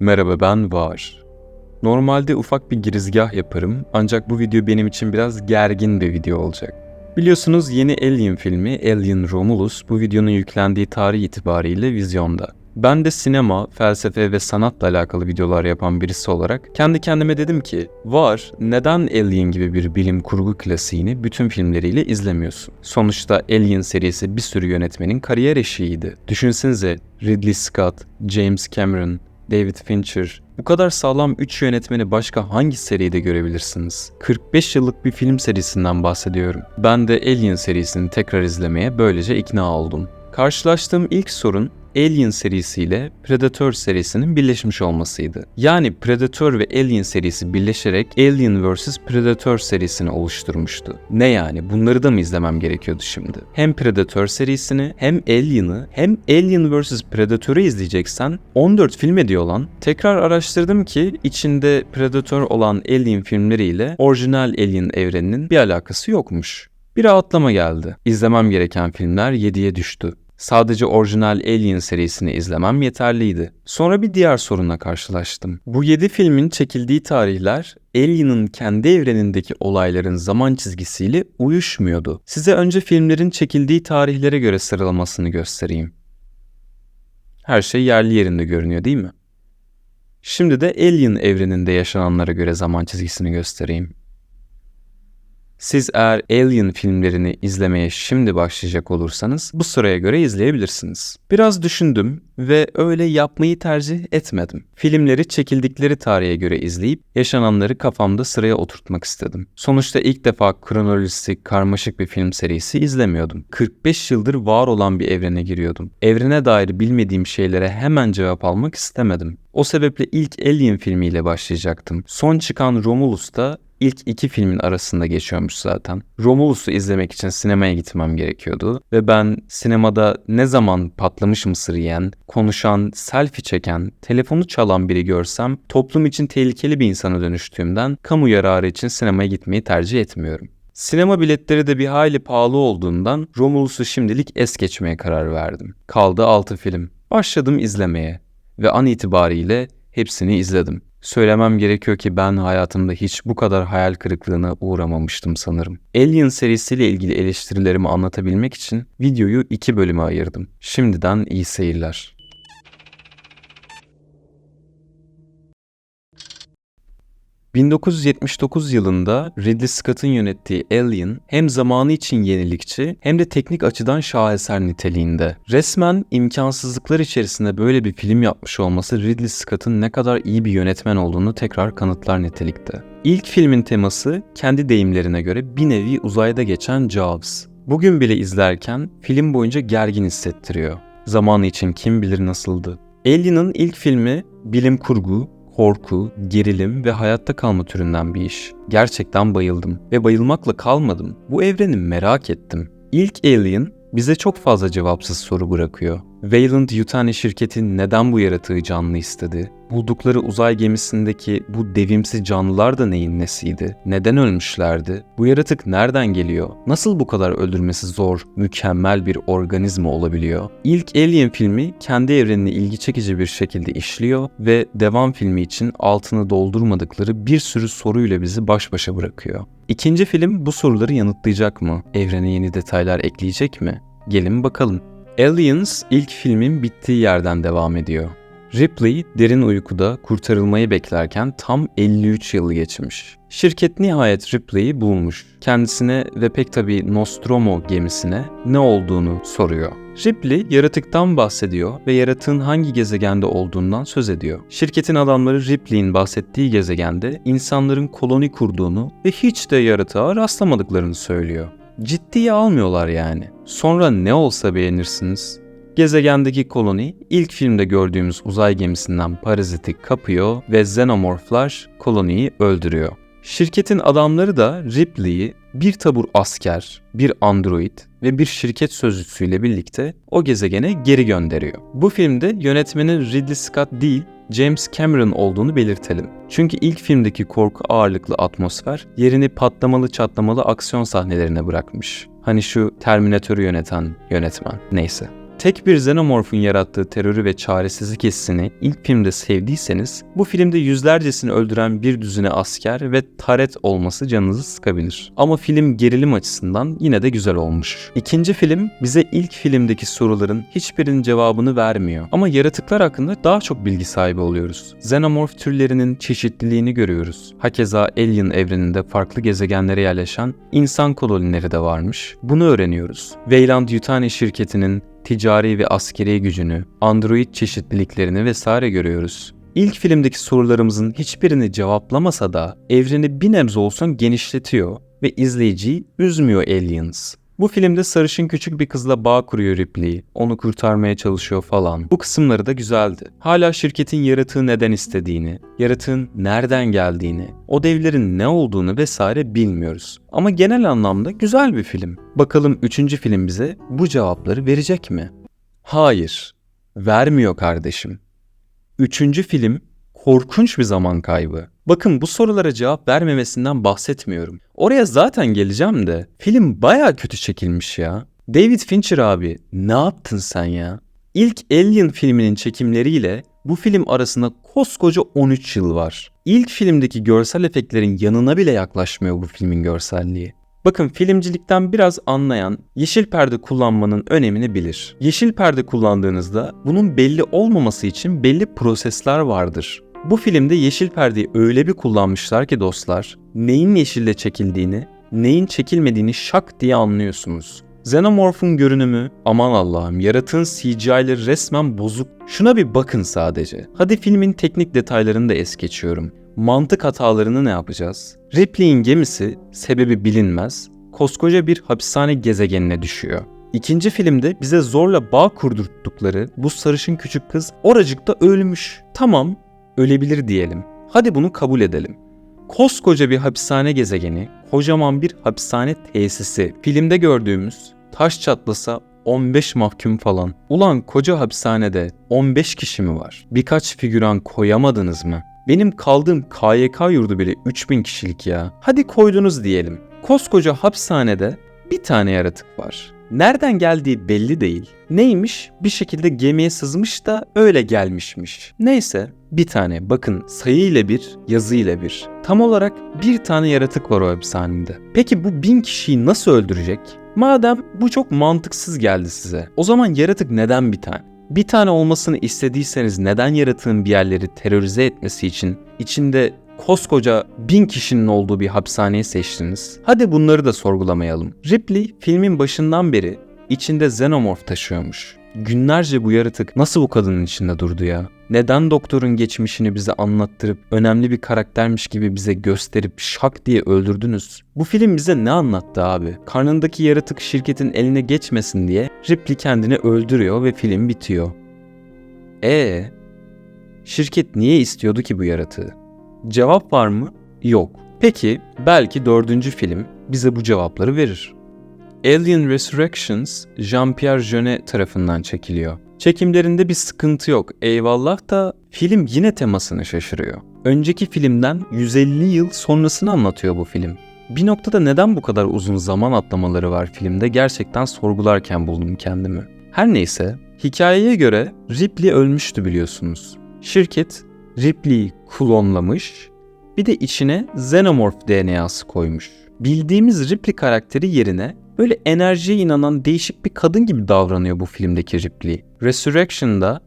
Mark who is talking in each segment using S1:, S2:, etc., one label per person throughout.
S1: Merhaba ben Var. Normalde ufak bir girizgah yaparım ancak bu video benim için biraz gergin bir video olacak. Biliyorsunuz yeni Alien filmi Alien Romulus bu videonun yüklendiği tarih itibariyle vizyonda. Ben de sinema, felsefe ve sanatla alakalı videolar yapan birisi olarak kendi kendime dedim ki var neden Alien gibi bir bilim kurgu klasiğini bütün filmleriyle izlemiyorsun? Sonuçta Alien serisi bir sürü yönetmenin kariyer eşiğiydi. Düşünsenize Ridley Scott, James Cameron, David Fincher. Bu kadar sağlam 3 yönetmeni başka hangi seride görebilirsiniz? 45 yıllık bir film serisinden bahsediyorum. Ben de Alien serisini tekrar izlemeye böylece ikna oldum. Karşılaştığım ilk sorun Alien serisiyle Predator serisinin birleşmiş olmasıydı. Yani Predator ve Alien serisi birleşerek Alien vs Predator serisini oluşturmuştu. Ne yani bunları da mı izlemem gerekiyordu şimdi? Hem Predator serisini hem Alien'ı hem Alien vs Predator'u izleyeceksen 14 film ediyor lan. Tekrar araştırdım ki içinde Predator olan Alien filmleriyle orijinal Alien evreninin bir alakası yokmuş. Bir rahatlama geldi. İzlemem gereken filmler 7'ye düştü. Sadece orijinal Alien serisini izlemem yeterliydi. Sonra bir diğer sorunla karşılaştım. Bu 7 filmin çekildiği tarihler Alien'ın kendi evrenindeki olayların zaman çizgisiyle uyuşmuyordu. Size önce filmlerin çekildiği tarihlere göre sıralamasını göstereyim. Her şey yerli yerinde görünüyor değil mi? Şimdi de Alien evreninde yaşananlara göre zaman çizgisini göstereyim. Siz eğer Alien filmlerini izlemeye şimdi başlayacak olursanız bu sıraya göre izleyebilirsiniz. Biraz düşündüm ve öyle yapmayı tercih etmedim. Filmleri çekildikleri tarihe göre izleyip yaşananları kafamda sıraya oturtmak istedim. Sonuçta ilk defa kronolojisi karmaşık bir film serisi izlemiyordum. 45 yıldır var olan bir evrene giriyordum. Evrene dair bilmediğim şeylere hemen cevap almak istemedim. O sebeple ilk Alien filmiyle başlayacaktım. Son çıkan Romulus da ilk iki filmin arasında geçiyormuş zaten. Romulus'u izlemek için sinemaya gitmem gerekiyordu ve ben sinemada ne zaman patlamış mısır yiyen, konuşan, selfie çeken, telefonu çalan biri görsem toplum için tehlikeli bir insana dönüştüğümden kamu yararı için sinemaya gitmeyi tercih etmiyorum. Sinema biletleri de bir hayli pahalı olduğundan Romulus'u şimdilik es geçmeye karar verdim. Kaldı 6 film. Başladım izlemeye ve an itibariyle hepsini izledim. Söylemem gerekiyor ki ben hayatımda hiç bu kadar hayal kırıklığına uğramamıştım sanırım. Alien serisiyle ilgili eleştirilerimi anlatabilmek için videoyu iki bölüme ayırdım. Şimdiden iyi seyirler. ...1979 yılında Ridley Scott'ın yönettiği Alien... ...hem zamanı için yenilikçi... ...hem de teknik açıdan şaheser niteliğinde. Resmen imkansızlıklar içerisinde böyle bir film yapmış olması... ...Ridley Scott'ın ne kadar iyi bir yönetmen olduğunu tekrar kanıtlar nitelikte. İlk filmin teması kendi deyimlerine göre bir nevi uzayda geçen Jaws. Bugün bile izlerken film boyunca gergin hissettiriyor. Zamanı için kim bilir nasıldı. Alien'ın ilk filmi bilim kurgu, korku, gerilim ve hayatta kalma türünden bir iş. Gerçekten bayıldım ve bayılmakla kalmadım. Bu evreni merak ettim. İlk Alien bize çok fazla cevapsız soru bırakıyor. Weyland Yutani şirketi neden bu yaratığı canlı istedi? Buldukları uzay gemisindeki bu devimsi canlılar da neyin nesiydi? Neden ölmüşlerdi? Bu yaratık nereden geliyor? Nasıl bu kadar öldürmesi zor, mükemmel bir organizma olabiliyor? İlk Alien filmi kendi evrenini ilgi çekici bir şekilde işliyor ve devam filmi için altını doldurmadıkları bir sürü soruyla bizi baş başa bırakıyor. İkinci film bu soruları yanıtlayacak mı? Evrene yeni detaylar ekleyecek mi? Gelin bakalım. Aliens ilk filmin bittiği yerden devam ediyor. Ripley derin uykuda kurtarılmayı beklerken tam 53 yıl geçmiş. Şirket nihayet Ripley'i bulmuş. Kendisine ve pek tabi Nostromo gemisine ne olduğunu soruyor. Ripley yaratıktan bahsediyor ve yaratığın hangi gezegende olduğundan söz ediyor. Şirketin adamları Ripley'in bahsettiği gezegende insanların koloni kurduğunu ve hiç de yaratığa rastlamadıklarını söylüyor. Ciddiye almıyorlar yani. Sonra ne olsa beğenirsiniz. Gezegendeki koloni ilk filmde gördüğümüz uzay gemisinden paraziti kapıyor ve xenomorflar koloniyi öldürüyor. Şirketin adamları da Ripley'i bir tabur asker, bir android ve bir şirket sözcüsüyle birlikte o gezegene geri gönderiyor. Bu filmde yönetmenin Ridley Scott değil, James Cameron olduğunu belirtelim. Çünkü ilk filmdeki korku ağırlıklı atmosfer yerini patlamalı çatlamalı aksiyon sahnelerine bırakmış. Hani şu Terminator'u yöneten yönetmen. Neyse. Tek bir xenomorfun yarattığı terörü ve çaresizlik hissini ilk filmde sevdiyseniz, bu filmde yüzlercesini öldüren bir düzine asker ve taret olması canınızı sıkabilir. Ama film gerilim açısından yine de güzel olmuş. İkinci film bize ilk filmdeki soruların hiçbirinin cevabını vermiyor. Ama yaratıklar hakkında daha çok bilgi sahibi oluyoruz. Xenomorf türlerinin çeşitliliğini görüyoruz. Hakeza Alien evreninde farklı gezegenlere yerleşen insan kolonileri de varmış. Bunu öğreniyoruz. Weyland Yutani şirketinin ticari ve askeri gücünü, android çeşitliliklerini vesaire görüyoruz. İlk filmdeki sorularımızın hiçbirini cevaplamasa da evreni bir nebze olsun genişletiyor ve izleyiciyi üzmüyor Aliens. Bu filmde sarışın küçük bir kızla bağ kuruyor Ripley. Onu kurtarmaya çalışıyor falan. Bu kısımları da güzeldi. Hala şirketin yaratığı neden istediğini, yaratığın nereden geldiğini, o devlerin ne olduğunu vesaire bilmiyoruz. Ama genel anlamda güzel bir film. Bakalım üçüncü film bize bu cevapları verecek mi? Hayır, vermiyor kardeşim. Üçüncü film korkunç bir zaman kaybı. Bakın bu sorulara cevap vermemesinden bahsetmiyorum. Oraya zaten geleceğim de film baya kötü çekilmiş ya. David Fincher abi ne yaptın sen ya? İlk Alien filminin çekimleriyle bu film arasında koskoca 13 yıl var. İlk filmdeki görsel efektlerin yanına bile yaklaşmıyor bu filmin görselliği. Bakın filmcilikten biraz anlayan yeşil perde kullanmanın önemini bilir. Yeşil perde kullandığınızda bunun belli olmaması için belli prosesler vardır. Bu filmde yeşil perdeyi öyle bir kullanmışlar ki dostlar, neyin yeşille çekildiğini, neyin çekilmediğini şak diye anlıyorsunuz. Xenomorph'un görünümü, aman Allah'ım yaratığın CGI'leri resmen bozuk. Şuna bir bakın sadece. Hadi filmin teknik detaylarını da es geçiyorum. Mantık hatalarını ne yapacağız? Ripley'in gemisi, sebebi bilinmez, koskoca bir hapishane gezegenine düşüyor. İkinci filmde bize zorla bağ kurdurttukları bu sarışın küçük kız oracıkta ölmüş. Tamam, ölebilir diyelim. Hadi bunu kabul edelim. Koskoca bir hapishane gezegeni, kocaman bir hapishane tesisi. Filmde gördüğümüz taş çatlasa 15 mahkum falan. Ulan koca hapishanede 15 kişi mi var? Birkaç figüran koyamadınız mı? Benim kaldığım KYK yurdu bile 3000 kişilik ya. Hadi koydunuz diyelim. Koskoca hapishanede bir tane yaratık var. Nereden geldiği belli değil. Neymiş? Bir şekilde gemiye sızmış da öyle gelmişmiş. Neyse bir tane bakın sayı ile bir, yazı ile bir. Tam olarak bir tane yaratık var o hapishanede. Peki bu bin kişiyi nasıl öldürecek? Madem bu çok mantıksız geldi size. O zaman yaratık neden bir tane? Bir tane olmasını istediyseniz neden yaratığın bir yerleri terörize etmesi için içinde koskoca bin kişinin olduğu bir hapishaneyi seçtiniz. Hadi bunları da sorgulamayalım. Ripley filmin başından beri içinde xenomorf taşıyormuş. Günlerce bu yaratık nasıl bu kadının içinde durdu ya? Neden doktorun geçmişini bize anlattırıp önemli bir karaktermiş gibi bize gösterip şak diye öldürdünüz? Bu film bize ne anlattı abi? Karnındaki yaratık şirketin eline geçmesin diye Ripley kendini öldürüyor ve film bitiyor. E Şirket niye istiyordu ki bu yaratığı? Cevap var mı? Yok. Peki belki dördüncü film bize bu cevapları verir. Alien Resurrections Jean-Pierre Jeunet tarafından çekiliyor. Çekimlerinde bir sıkıntı yok eyvallah da film yine temasını şaşırıyor. Önceki filmden 150 yıl sonrasını anlatıyor bu film. Bir noktada neden bu kadar uzun zaman atlamaları var filmde gerçekten sorgularken buldum kendimi. Her neyse, hikayeye göre Ripley ölmüştü biliyorsunuz. Şirket Ripley'i klonlamış, bir de içine Xenomorph DNA'sı koymuş. Bildiğimiz Ripley karakteri yerine böyle enerjiye inanan değişik bir kadın gibi davranıyor bu filmdeki Ripley. Resurrection'da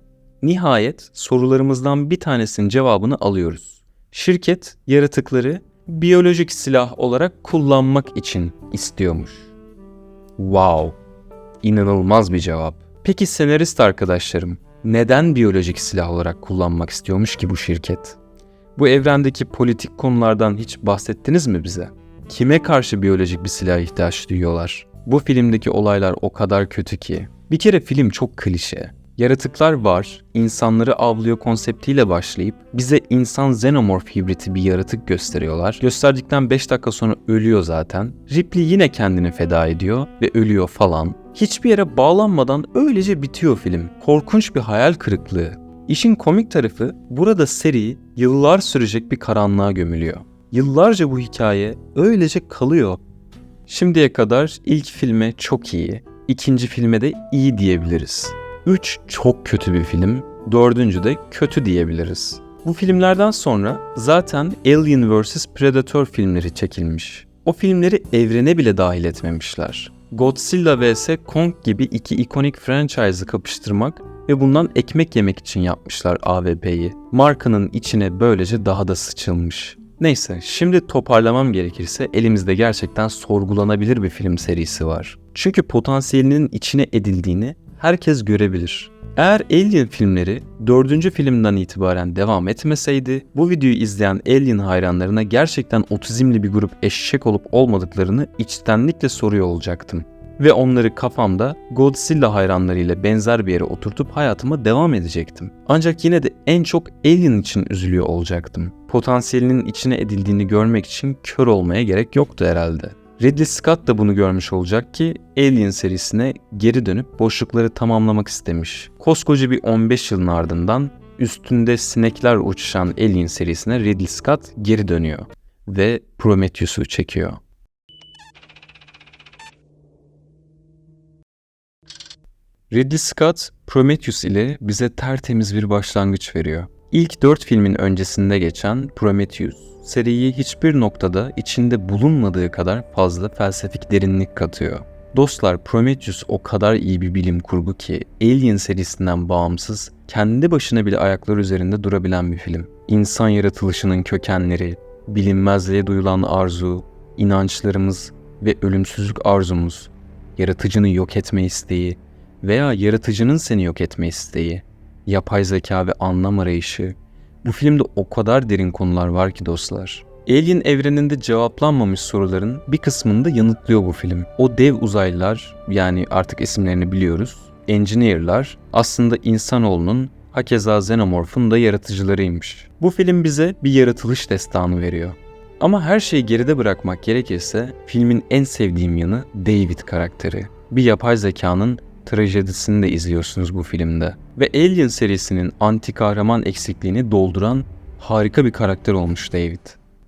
S1: nihayet sorularımızdan bir tanesinin cevabını alıyoruz. Şirket yaratıkları biyolojik silah olarak kullanmak için istiyormuş. Wow. İnanılmaz bir cevap. Peki senarist arkadaşlarım neden biyolojik silah olarak kullanmak istiyormuş ki bu şirket? Bu evrendeki politik konulardan hiç bahsettiniz mi bize? Kime karşı biyolojik bir silah ihtiyaç duyuyorlar? Bu filmdeki olaylar o kadar kötü ki. Bir kere film çok klişe. Yaratıklar var, insanları avlıyor konseptiyle başlayıp bize insan xenomorph hibriti bir yaratık gösteriyorlar. Gösterdikten 5 dakika sonra ölüyor zaten. Ripley yine kendini feda ediyor ve ölüyor falan. Hiçbir yere bağlanmadan öylece bitiyor film. Korkunç bir hayal kırıklığı. İşin komik tarafı burada seri yıllar sürecek bir karanlığa gömülüyor. Yıllarca bu hikaye öylece kalıyor. Şimdiye kadar ilk filme çok iyi, ikinci filme de iyi diyebiliriz. 3 çok kötü bir film, dördüncü de kötü diyebiliriz. Bu filmlerden sonra zaten Alien vs Predator filmleri çekilmiş. O filmleri evrene bile dahil etmemişler. Godzilla vs Kong gibi iki ikonik franchise'ı kapıştırmak ve bundan ekmek yemek için yapmışlar AVP'yi. Markanın içine böylece daha da sıçılmış. Neyse şimdi toparlamam gerekirse elimizde gerçekten sorgulanabilir bir film serisi var. Çünkü potansiyelinin içine edildiğini herkes görebilir. Eğer Alien filmleri 4. filmden itibaren devam etmeseydi bu videoyu izleyen Alien hayranlarına gerçekten otizmli bir grup eşek olup olmadıklarını içtenlikle soruyor olacaktım. Ve onları kafamda Godzilla hayranlarıyla benzer bir yere oturtup hayatıma devam edecektim. Ancak yine de en çok Alien için üzülüyor olacaktım. Potansiyelinin içine edildiğini görmek için kör olmaya gerek yoktu herhalde. Ridley Scott da bunu görmüş olacak ki Alien serisine geri dönüp boşlukları tamamlamak istemiş. Koskoca bir 15 yılın ardından üstünde sinekler uçuşan Alien serisine Ridley Scott geri dönüyor ve Prometheus'u çekiyor. Ridley Scott, Prometheus ile bize tertemiz bir başlangıç veriyor. İlk dört filmin öncesinde geçen Prometheus, seriyi hiçbir noktada içinde bulunmadığı kadar fazla felsefik derinlik katıyor. Dostlar Prometheus o kadar iyi bir bilim kurgu ki Alien serisinden bağımsız kendi başına bile ayaklar üzerinde durabilen bir film. İnsan yaratılışının kökenleri, bilinmezliğe duyulan arzu, inançlarımız ve ölümsüzlük arzumuz, yaratıcını yok etme isteği veya yaratıcının seni yok etme isteği, yapay zeka ve anlam arayışı. Bu filmde o kadar derin konular var ki dostlar. Alien evreninde cevaplanmamış soruların bir kısmını da yanıtlıyor bu film. O dev uzaylılar yani artık isimlerini biliyoruz. Engineer'lar aslında insanoğlunun hakeza Xenomorph'un da yaratıcılarıymış. Bu film bize bir yaratılış destanı veriyor. Ama her şeyi geride bırakmak gerekirse filmin en sevdiğim yanı David karakteri. Bir yapay zekanın trajedisini de izliyorsunuz bu filmde. Ve Alien serisinin anti kahraman eksikliğini dolduran harika bir karakter olmuş David.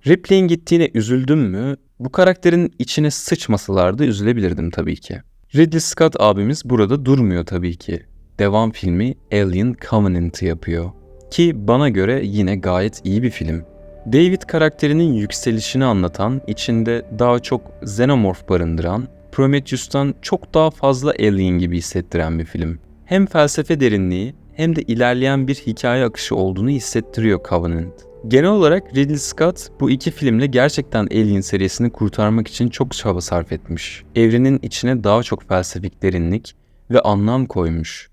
S1: Ripley'in gittiğine üzüldüm mü? Bu karakterin içine sıçmasalardı üzülebilirdim tabii ki. Ridley Scott abimiz burada durmuyor tabii ki. Devam filmi Alien Covenant'ı yapıyor. Ki bana göre yine gayet iyi bir film. David karakterinin yükselişini anlatan, içinde daha çok xenomorph barındıran, Prometheus'tan çok daha fazla Alien gibi hissettiren bir film. Hem felsefe derinliği hem de ilerleyen bir hikaye akışı olduğunu hissettiriyor Covenant. Genel olarak Ridley Scott bu iki filmle gerçekten Alien serisini kurtarmak için çok çaba sarf etmiş. Evrenin içine daha çok felsefik derinlik ve anlam koymuş.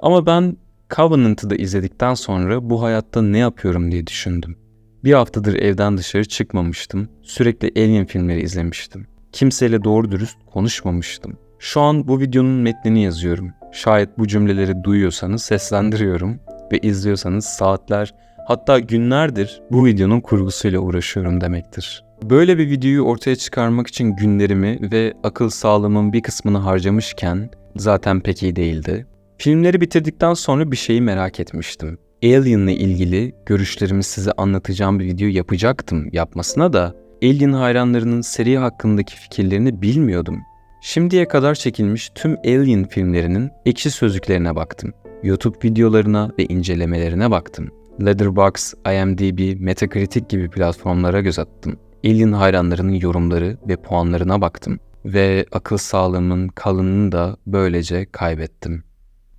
S1: Ama ben Covenant'ı da izledikten sonra bu hayatta ne yapıyorum diye düşündüm. Bir haftadır evden dışarı çıkmamıştım. Sürekli Alien filmleri izlemiştim. Kimseyle doğru dürüst konuşmamıştım. Şu an bu videonun metnini yazıyorum. Şayet bu cümleleri duyuyorsanız seslendiriyorum ve izliyorsanız saatler hatta günlerdir bu videonun kurgusuyla uğraşıyorum demektir. Böyle bir videoyu ortaya çıkarmak için günlerimi ve akıl sağlığımın bir kısmını harcamışken zaten pek iyi değildi. Filmleri bitirdikten sonra bir şeyi merak etmiştim. Alien'la ilgili görüşlerimi size anlatacağım bir video yapacaktım yapmasına da Alien hayranlarının seri hakkındaki fikirlerini bilmiyordum. Şimdiye kadar çekilmiş tüm Alien filmlerinin ekşi sözlüklerine baktım. YouTube videolarına ve incelemelerine baktım. Letterboxd, IMDb, Metacritic gibi platformlara göz attım. Alien hayranlarının yorumları ve puanlarına baktım. Ve akıl sağlığımın kalınını da böylece kaybettim.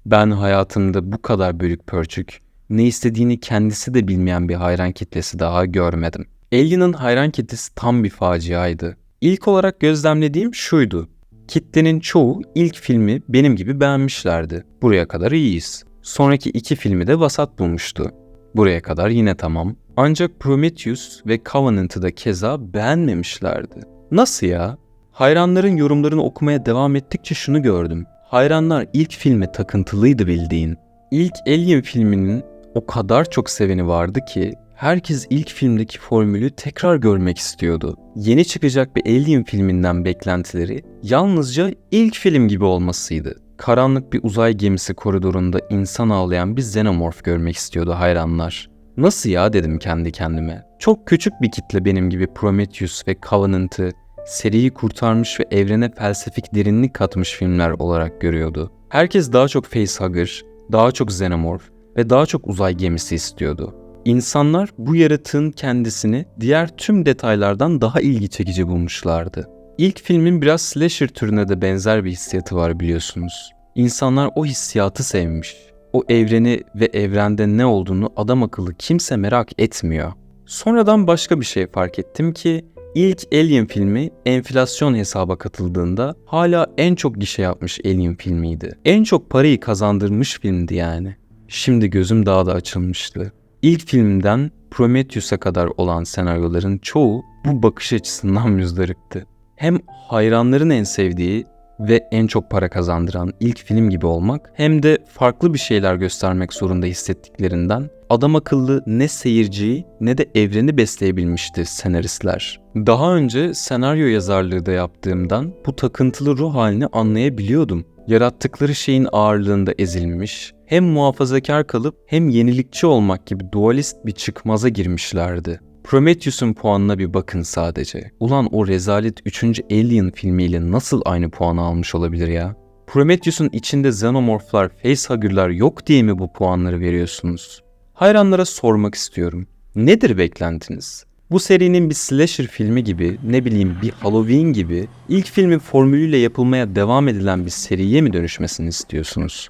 S1: Ben hayatımda bu kadar bölük pörçük, ne istediğini kendisi de bilmeyen bir hayran kitlesi daha görmedim. Alien'ın hayran kitlesi tam bir faciaydı. İlk olarak gözlemlediğim şuydu. Kitlenin çoğu ilk filmi benim gibi beğenmişlerdi. Buraya kadar iyiyiz. Sonraki iki filmi de vasat bulmuştu. Buraya kadar yine tamam. Ancak Prometheus ve Covenant'ı da keza beğenmemişlerdi. Nasıl ya? Hayranların yorumlarını okumaya devam ettikçe şunu gördüm. Hayranlar ilk filme takıntılıydı bildiğin. İlk Alien filminin o kadar çok seveni vardı ki herkes ilk filmdeki formülü tekrar görmek istiyordu. Yeni çıkacak bir Alien filminden beklentileri yalnızca ilk film gibi olmasıydı. Karanlık bir uzay gemisi koridorunda insan avlayan bir xenomorf görmek istiyordu hayranlar. Nasıl ya dedim kendi kendime. Çok küçük bir kitle benim gibi Prometheus ve Covenant'ı seriyi kurtarmış ve evrene felsefik derinlik katmış filmler olarak görüyordu. Herkes daha çok facehugger, daha çok xenomorf ve daha çok uzay gemisi istiyordu. İnsanlar bu yaratığın kendisini diğer tüm detaylardan daha ilgi çekici bulmuşlardı. İlk filmin biraz slasher türüne de benzer bir hissiyatı var biliyorsunuz. İnsanlar o hissiyatı sevmiş. O evreni ve evrende ne olduğunu adam akıllı kimse merak etmiyor. Sonradan başka bir şey fark ettim ki ilk Alien filmi enflasyon hesaba katıldığında hala en çok gişe yapmış Alien filmiydi. En çok parayı kazandırmış filmdi yani. Şimdi gözüm daha da açılmıştı. İlk filmden Prometheus'a kadar olan senaryoların çoğu bu bakış açısından müzdaripti. Hem hayranların en sevdiği ve en çok para kazandıran ilk film gibi olmak hem de farklı bir şeyler göstermek zorunda hissettiklerinden adam akıllı ne seyirciyi ne de evreni besleyebilmişti senaristler. Daha önce senaryo yazarlığı da yaptığımdan bu takıntılı ruh halini anlayabiliyordum. Yarattıkları şeyin ağırlığında ezilmiş, hem muhafazakar kalıp hem yenilikçi olmak gibi dualist bir çıkmaza girmişlerdi. Prometheus'un puanına bir bakın sadece. Ulan o rezalet 3. Alien filmiyle nasıl aynı puanı almış olabilir ya? Prometheus'un içinde xenomorflar, facehugger'lar yok diye mi bu puanları veriyorsunuz? Hayranlara sormak istiyorum. Nedir beklentiniz? Bu serinin bir slasher filmi gibi, ne bileyim bir Halloween gibi ilk filmin formülüyle yapılmaya devam edilen bir seriye mi dönüşmesini istiyorsunuz?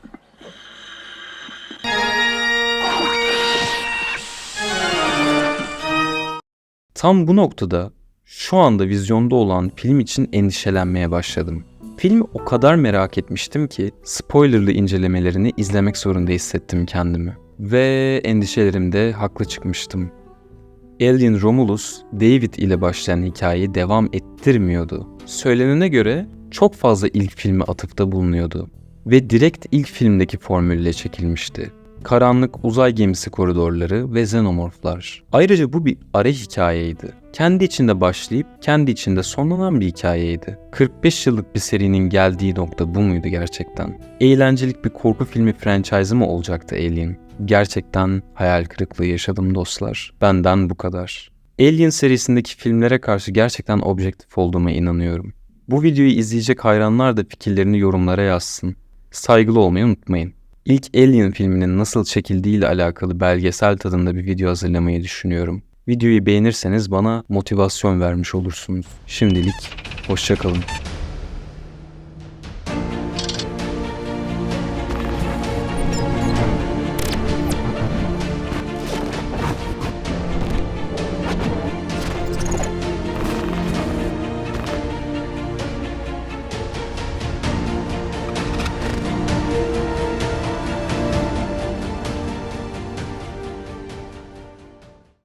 S1: Tam bu noktada şu anda vizyonda olan film için endişelenmeye başladım. Filmi o kadar merak etmiştim ki spoilerlı incelemelerini izlemek zorunda hissettim kendimi. Ve endişelerimde haklı çıkmıştım. Alien Romulus, David ile başlayan hikayeyi devam ettirmiyordu. Söylenene göre çok fazla ilk filme atıfta bulunuyordu ve direkt ilk filmdeki formülle çekilmişti. Karanlık uzay gemisi koridorları ve xenomorflar. Ayrıca bu bir ara hikayeydi. Kendi içinde başlayıp kendi içinde sonlanan bir hikayeydi. 45 yıllık bir serinin geldiği nokta bu muydu gerçekten? Eğlencelik bir korku filmi franchise'ı mı olacaktı Alien? Gerçekten hayal kırıklığı yaşadım dostlar. Benden bu kadar. Alien serisindeki filmlere karşı gerçekten objektif olduğuma inanıyorum. Bu videoyu izleyecek hayranlar da fikirlerini yorumlara yazsın. Saygılı olmayı unutmayın. İlk Alien filminin nasıl çekildiği ile alakalı belgesel tadında bir video hazırlamayı düşünüyorum. Videoyu beğenirseniz bana motivasyon vermiş olursunuz. Şimdilik hoşçakalın.